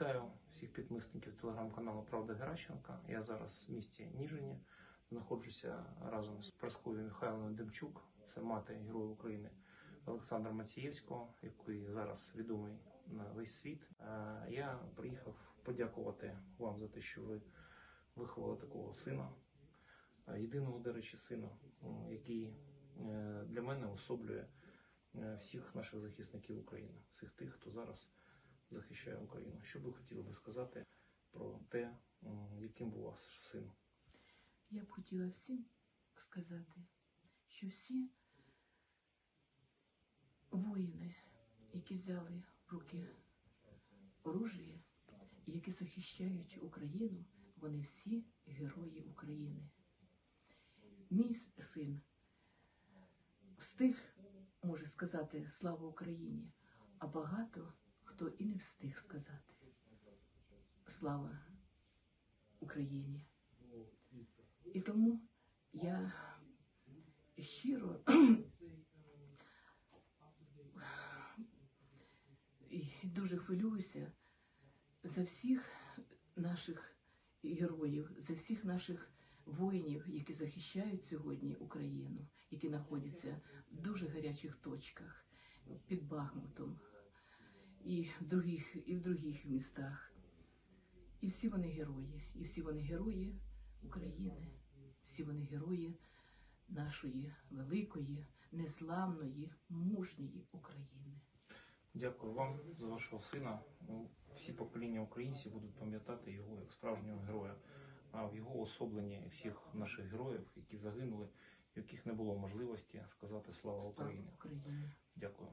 Вітаю всіх підписників телеграм-каналу Правда Геращенка. Я зараз в місті Ніжині. Знаходжуся разом з Прасковою Михайловною Демчук, це мати Героя України Олександра Мацієвського, який зараз відомий на весь світ. Е, Я приїхав подякувати вам за те, що ви виховали такого сина, е, єдиного, до речі, сина, який е, для мене особлює всіх наших захисників України, всіх тих, хто зараз захищає Україну. Що б ви хотіли би сказати про те, яким був ваш син? Я б хотіла всім сказати, що всі воїни, які взяли в руки оружие, які захищають Україну, вони всі герої України. Мій син встиг, може сказати, слава Україні, а багато хто і не встиг сказати. Слава Україні! І тому я щиро і дуже хвилююся за всіх наших героїв, за всіх наших воїнів, які захищають сьогодні Україну, які знаходяться в дуже гарячих точках під Бахмутом і в других, і в других містах. І всі вони герої, і всі вони герої України, всі вони герої нашої великої, незламної, мужньої України. Дякую вам за вашого сина. Ну, Всі покоління українців будуть пам'ятати його як справжнього героя. А в його особленні всіх наших героїв, які загинули, яких не було можливості сказати слава Україні. Слава Україні! Дякую.